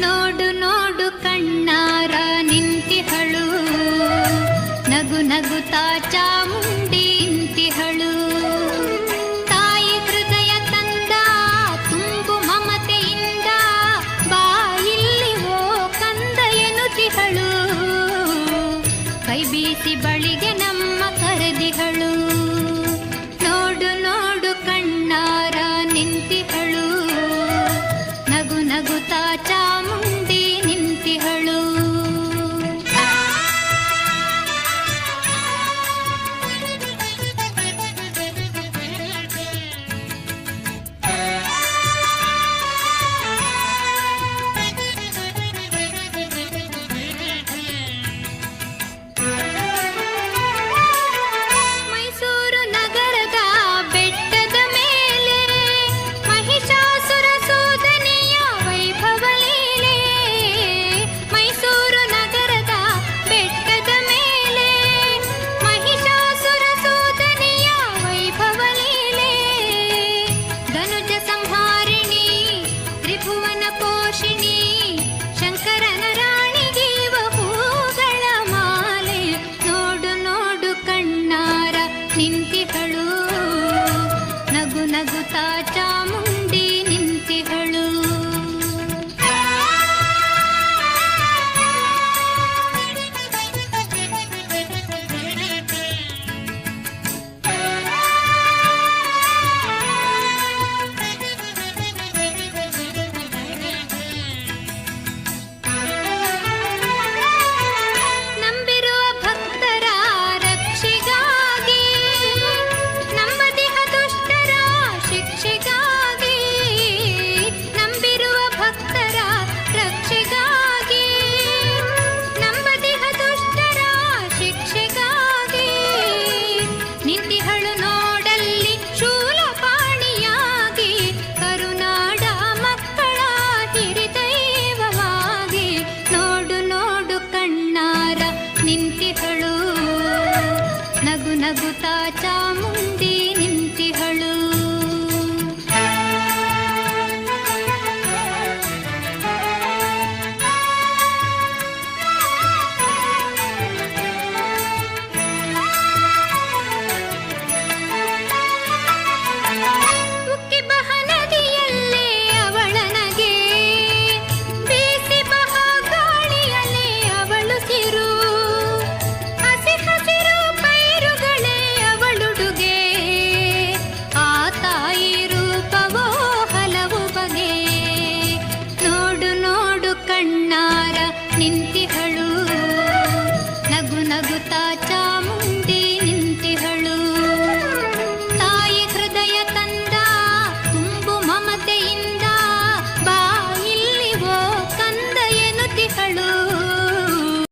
ನೋಡು ನೋಡು ಕಣ್ಣಾರ ನಿಂತಿಹಳು. ನಗು ನಗುತ್ತಾ ಚಾಮುಂಡಿ ನಿಂತಿಹಳು. ತಾಯಿ ಹೃದಯ ತಂದ, ತುಂಬು ಮಮತೆಯಿಂದ ಬಾಯಿಲ್ಲಿ ಓ ಕಂದ ಎನ್ನುತ್ತಿಹಳು ಕೈ ಬೀಸಿ ಬಳಿಗೆ ನಮ್ಮ ಕರೆದಿಹಳು. ಚಿಂತಿಗಳು ನಗು ನಗುತ್ತಾ ಚಾಮುಂಡಿ ನಗುತ್ತಾ ಚಾಮುಂದಿ ನಿಂತಿಹಳು ಕಣ್ಣಾರ ನಿಂತಿಹಳು